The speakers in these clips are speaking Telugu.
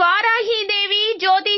இவ்வாறாகி இதை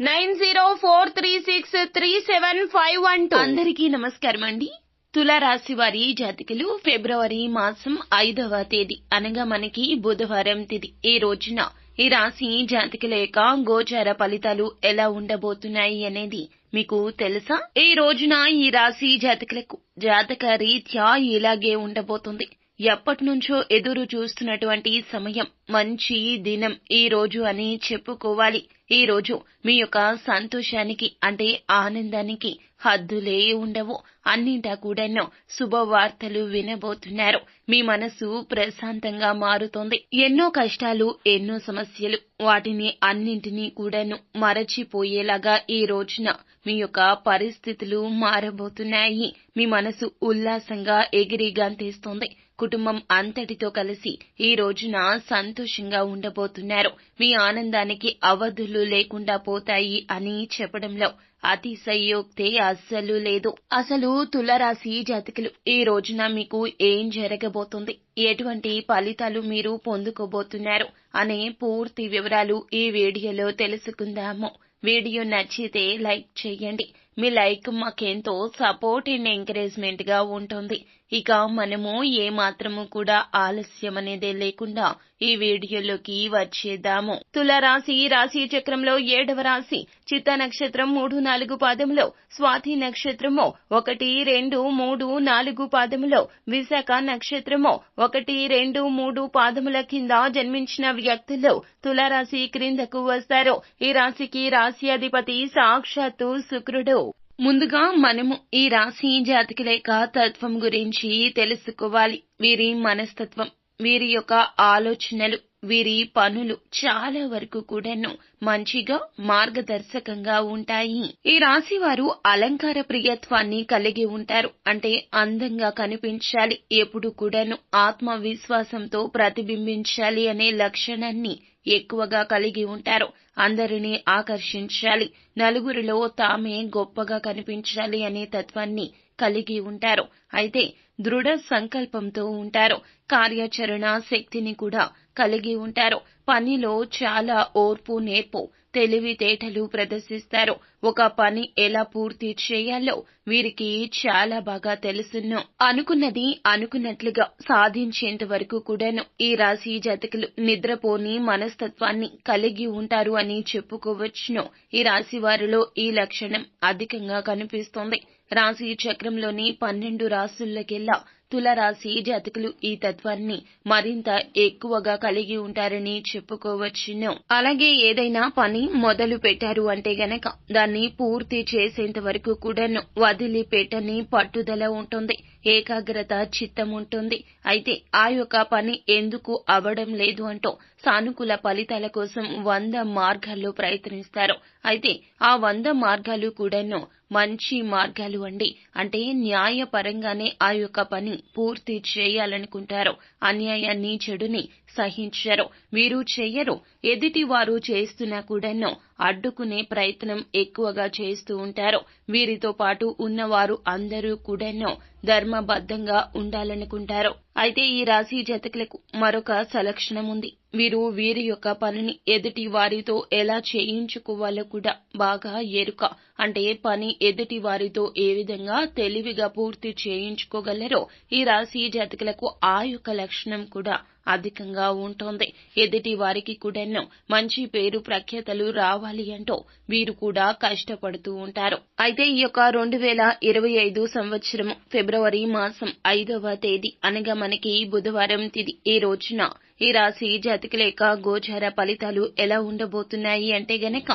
nine zero four three six three seven five one two. అందరికీ నమస్కారం అండి. తులారాశి వారి జాతికలు ఫిబ్రవరి మాసం ఐదవ తేదీ అనగా మనకి బుధవారం తిది. ఈ రోజున ఈ రాశి జాతికుల యొక్క గోచార ఫలితాలు ఎలా ఉండబోతున్నాయి అనేది మీకు తెలుసా? ఈ రోజున ఈ రాశి జాతకులకు జాతక రీత్యా ఇలాగే ఉండబోతుంది. ఎప్పటి నుంచో ఎదురు చూస్తున్నటువంటి సమయం మంచి దినం ఈ రోజు అని చెప్పుకోవాలి. ఈ రోజు మీ యొక్క సంతోషానికి అంటే ఆనందానికి హద్దులే ఉండవు. అన్నింటా కూడాను శుభవార్తలు వినబోతున్నారు. మీ మనసు ప్రశాంతంగా మారుతోంది. ఎన్నో కష్టాలు ఎన్నో సమస్యలు వాటిని అన్నింటినీ కూడాను మరచిపోయేలాగా ఈ రోజున మీ యొక్క పరిస్థితులు మారబోతున్నాయి. మీ మనసు ఉల్లాసంగా ఎగిరి గంతేస్తోంది. కుటుంబం అంతటితో కలిసి ఈ రోజున సంతోషంగా ఉండబోతున్నారు. మీ ఆనందానికి అవధులు లేకుండా పోతాయి అని చెప్పడంలో అతిశయోక్తే అస్సలు లేదు. అసలు తులరాశి జాతకులు ఈ రోజున మీకు ఏం జరగబోతుంది? ఎటువంటి ఫలితాలు మీరు పొందుకోబోతున్నారు? అనే పూర్తి వివరాలు ఈ వీడియోలో తెలుసుకుందాము. వీడియో నచ్చితే లైక్ చేయండి. మీ లైక్ మాకెంతో సపోర్ట్ అండ్ ఎంకరేజ్మెంట్గా ఉంటుంది. ఇక మనము ఏ మాత్రము కూడా ఆలస్యం అనేదే లేకుండా ఈ వీడియోలోకి వచ్చేద్దాము. తులరాశి రాశి చక్రంలో ఏడవ రాశి చిత్త నక్షత్రం మూడు నాలుగు పాదములో స్వాతి నక్షత్రము ఒకటి రెండు మూడు నాలుగు పాదములో విశాఖ నక్షత్రము ఒకటి రెండు మూడు పాదముల కింద జన్మించిన వ్యక్తులు తులరాశి క్రిందకు వస్తారు. ఈ రాశికి రాశి అధిపతి సాక్షాత్తు శుక్రుడు. ముందుగా మనము ఈ రాశి జాతకుల లేక తత్వం గురించి తెలుసుకోవాలి. వీరి మనస్తత్వం వీరి యొక్క ఆలోచనలు వీరి పనులు చాలా వరకు కూడాను మంచిగా మార్గదర్శకంగా ఉంటాయి. ఈ రాశి వారు అలంకార ప్రియత్వాన్ని కలిగి ఉంటారు. అంటే అందంగా కనిపించాలి. ఎప్పుడు కూడాను ఆత్మవిశ్వాసంతో ప్రతిబింబించాలి అనే లక్షణాన్ని ఎక్కువగా కలిగి ఉంటారు. అందరినీ ఆకర్షించాలి. నలుగురిలో తామే గొప్పగా కనిపించాలి అనే తత్వాన్ని కలిగి ఉంటారు. అయితే దృఢ సంకల్పంతో ఉంటారు. కార్యాచరణ శక్తిని కూడా కలిగి ఉంటారు. పనిలో చాలా ఓర్పు నేర్పు తెలివితేటలు ప్రదర్శిస్తారు. ఒక పని ఎలా పూర్తి చేయాలో వీరికి చాలా బాగా తెలుసును. అనుకున్నది అనుకున్నట్లుగా సాధించేంత వరకు కూడాను ఈ రాశి జాతకులు నిద్రపోని మనస్తత్వాన్ని కలిగి ఉంటారు అని చెప్పుకోవచ్చును. ఈ రాశి వారిలో ఈ లక్షణం అధికంగా కనిపిస్తోంది. రాశి చక్రంలోని పన్నెండు రాసుల్లోకెల్లా తులరాశి జాతకులు ఈ తత్వాన్ని మరింత ఎక్కువగా కలిగి ఉంటారని చెప్పుకోవచ్చును. అలాగే ఏదైనా పని మొదలు పెట్టారు అంటే గనక దాన్ని పూర్తి చేసేంత వరకు కూడాను వదిలిపెట్టని పట్టుదల ఉంటుంది ఏకాగ్రత చిత్తం ఉంటుంది. అయితే ఆ యొక్క పని ఎందుకు అవడం లేదు అంటూ సానుకూల ఫలితాల కోసం వంద మార్గాల్లో ప్రయత్నిస్తారు. అయితే ఆ వంద మార్గాలు కూడాను మంచి మార్గాలు అండి. అంటే న్యాయపరంగానే ఆ యొక్క పని పూర్తి చేయాలనుకుంటారు అన్యాయాన్ని చెడుని సహించరు మీరు చెయ్యరు. ఎదుటి వారు చేస్తున్నా కూడాను అడ్డుకునే ప్రయత్నం ఎక్కువగా చేస్తూ ఉంటారు. వీరితో పాటు ఉన్నవారు అందరూ కూడాను ధర్మబద్ధంగా ఉండాలనుకుంటారు. అయితే ఈ రాశి జతకులకు మరొక సలక్షణం ఉంది. వీరు వీరి యొక్క పనిని ఎదుటి వారితో ఎలా చేయించుకోవాలో కూడా బాగా ఎరుక. అంటే పని ఎదుటి వారితో ఏ విధంగా తెలివిగా పూర్తి చేయించుకోగలరో ఈ రాశి జాతకులకు ఆ యొక్క లక్షణం కూడా అధికంగా ఉంటుంది. ఎదుటి వారికి కూడాను మంచి పేరు ప్రఖ్యాతలు రావాలి అంటూ వీరు కూడా కష్టపడుతూ ఉంటారు. అయితే ఈ యొక్క రెండు వేల ఇరవై ఐదు సంవత్సరం ఫిబ్రవరి మాసం ఐదవ తేదీ అనగా మనకి బుధవారం తిది. ఈ రోజున ఈ రాశి జాతకుల యొక్క గోచార ఫలితాలు ఎలా ఉండబోతున్నాయి అంటే గనక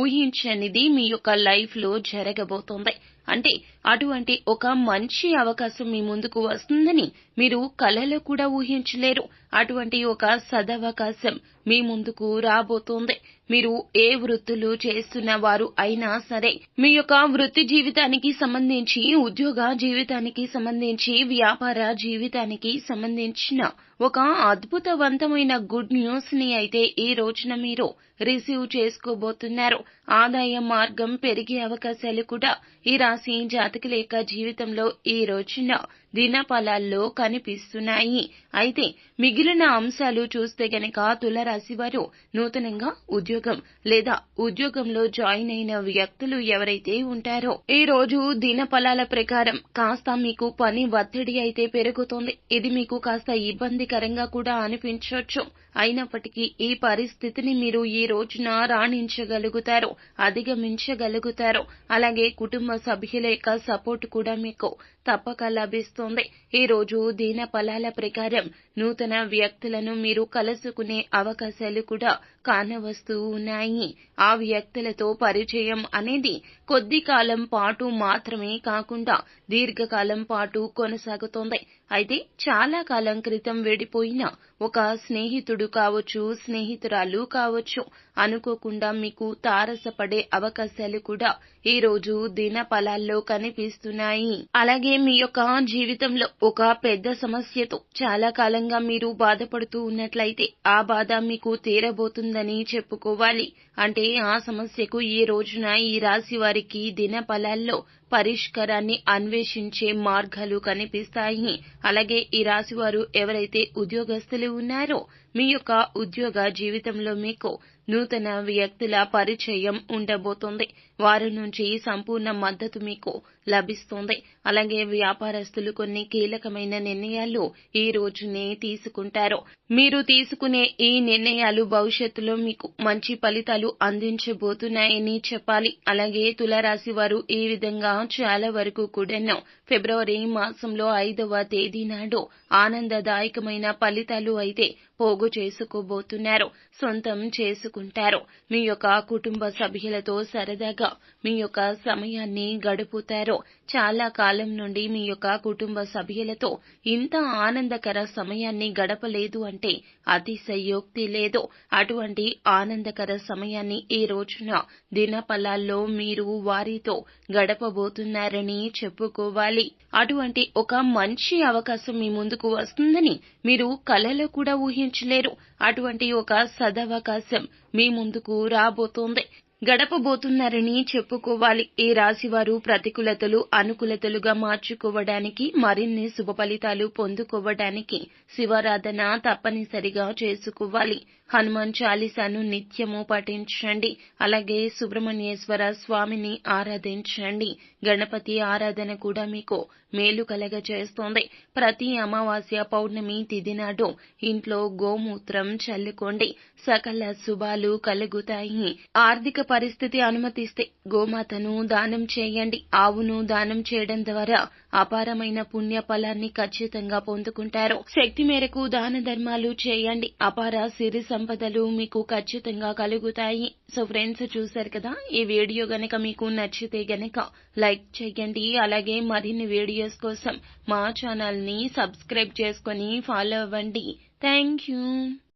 ఊహించనిది మీ యొక్క లైఫ్లో జరగబోతోంది. అంటే అటువంటి ఒక మంచి అవకాశం మీ ముందుకు వస్తుందని మీరు కలలో కూడా ఊహించలేరు. అటువంటి ఒక సదవకాశం మీ ముందుకు రాబోతోంది. మీరు ఏ వృత్తులు చేస్తున్న వారు అయినా సరే మీ యొక్క వృత్తి జీవితానికి సంబంధించి ఉద్యోగ జీవితానికి సంబంధించి వ్యాపార జీవితానికి సంబంధించిన ఒక అద్భుతవంతమైన గుడ్ న్యూస్ని అయితే ఈ రోజున మీరు రిసీవ్ చేసుకోబోతున్నారు. ఆదాయ మార్గం పెరిగే అవకాశాలు కూడా ఈ రాశి జాతకుల యొక్క జీవితంలో ఈ రోజున దినఫలాల్లో కనిపిస్తున్నాయి. అయితే మిగిలిన అంశాలు చూస్తే గనక తులరాశి వారు నూతనంగా ఉద్యోగం లేదా ఉద్యోగంలో జాయిన్ అయిన వ్యక్తులు ఎవరైతే ఉంటారో ఈ రోజు దినఫలాల ప్రకారం కాస్త మీకు పని ఒత్తిడి అయితే పెరుగుతుంది. ఇది మీకు కాస్త ఇబ్బందికరంగా కూడా అనిపించవచ్చు అయినప్పటికీ ఈ పరిస్థితిని మీరు ఈ రోజున రాణించగలుగుతారు అధిగమించగలుగుతారు అలాగే కుటుంబ సభ్యుల యొక్క సపోర్ట్ కూడా మీకు తప్పక లభిస్తుంది. ఈ రోజు దీన ఫలాల ప్రకారం నూతన వ్యక్తులను మీరు కలుసుకునే అవకాశాలు కూడా కానవస్తూ ఉన్నాయి. ఆ వ్యక్తులతో పరిచయం అనేది కొద్ది కాలం పాటు మాత్రమే కాకుండా దీర్ఘకాలం పాటు కొనసాగుతోంది. అయితే చాలా కాలం క్రితం విడిపోయిన ఒక స్నేహితుడు కావచ్చు స్నేహితురాలు కావచ్చు అనుకోకుండా మీకు తారసపడే అవకాశాలు కూడా ఈ రోజు కనిపిస్తున్నాయి. అలాగే మీ యొక్క జీవితంలో ఒక పెద్ద సమస్యతో చాలా కాలంగా మీరు బాధపడుతూ ఉన్నట్లయితే ఆ బాధ మీకు తీరబోతుందని చెప్పుకోవాలి. అంటే ఆ సమస్యకు ఈ రోజున ఈ రాశి వారికి దినఫలాల్లో పరిష్కారాన్ని అన్వేషించే మార్గాలు కనిపిస్తాయి. అలాగే ఈ రాశి వారు ఎవరైతే ఉద్యోగస్తులు ఉన్నారో మీ యొక్క ఉద్యోగ జీవితంలో మీకు నూతన వ్యక్తుల పరిచయం ఉండబోతోంది. వారి నుంచి సంపూర్ణ మద్దతు మీకు లభిస్తుంది. అలాగే వ్యాపారస్తులు కొన్ని కీలకమైన నిర్ణయాలు ఈ రోజునే తీసుకుంటారు. మీరు తీసుకునే ఈ నిర్ణయాలు భవిష్యత్తులో మీకు మంచి ఫలితాలు అందించబోతున్నాయని చెప్పాలి. అలాగే తులారాశి వారు ఈ విధంగా చాలా వరకు కూడాను ఫిబ్రవరి మాసంలో ఐదవ తేదీ నాడు ఆనందదాయకమైన ఫలితాలు అయితే పోగు చేసుకోబోతున్నారు. సొంతం చేసుకుంటారు. మీ యొక్క కుటుంబ సభ్యులతో సరదాగా మీ యొక్క సమయాన్ని గడుపుతారు చాలా కాలం నుండి మీ యొక్క కుటుంబ సభ్యులతో ఇంత ఆనందకర సమయాన్ని గడపలేదు అంటే అతిశయోక్తి లేదు. అటువంటి ఆనందకర సమయాన్ని ఈ రోజున దినపలాల్లో మీరు వారితో గడపబోతున్నారని చెప్పుకోవాలి. అటువంటి ఒక మంచి అవకాశం మీ ముందుకు వస్తుందని మీరు కలలో కూడా ఊహించలేరు. అటువంటి ఒక సదవకాశం మీ ముందుకు రాబోతోంది. గడపబోతున్నారని చెప్పుకోవాలి. ఈ రాశివారు ప్రతికూలతలు అనుకూలతలుగా మార్చుకోవడానికి మరిన్ని శుభ ఫలితాలు పొందుకోవడానికి శివారాధన తప్పనిసరిగా చేసుకోవాలి. హనుమాన్ చాలీసాను నిత్యము పఠించండి. అలాగే సుబ్రహ్మణ్యేశ్వర స్వామిని ఆరాధించండి. గణపతి ఆరాధన కూడా మీకు మేలు కలగ చేస్తోంది ప్రతి అమావాస్య పౌర్ణమి తిథి నాడు ఇంట్లో గోమూత్రం చల్లుకోండి. సకల శుభాలు కలుగుతాయి. ఆర్థిక పరిస్థితి అనుమతిస్తే గోమాతను దానం చేయండి. ఆవును దానం చేయడం ద్వారా అపారమైన పుణ్య ఫలాన్ని ఖచ్చితంగా పొందుకుంటారు. శక్తి మేరకు దాన ధర్మాలు చేయండి. అపార సిరి సంపదలు మీకు ఖచ్చితంగా కలుగుతాయి. సో ఫ్రెండ్స్ చూశారు కదా ఈ వీడియో గనక మీకు నచ్చితే గనక లైక్ చేయండి. అలాగే మరిన్ని వీడియోస్ కోసం మా ఛానల్ని సబ్స్క్రైబ్ చేసుకొని ఫాలో అవ్వండి. Thank you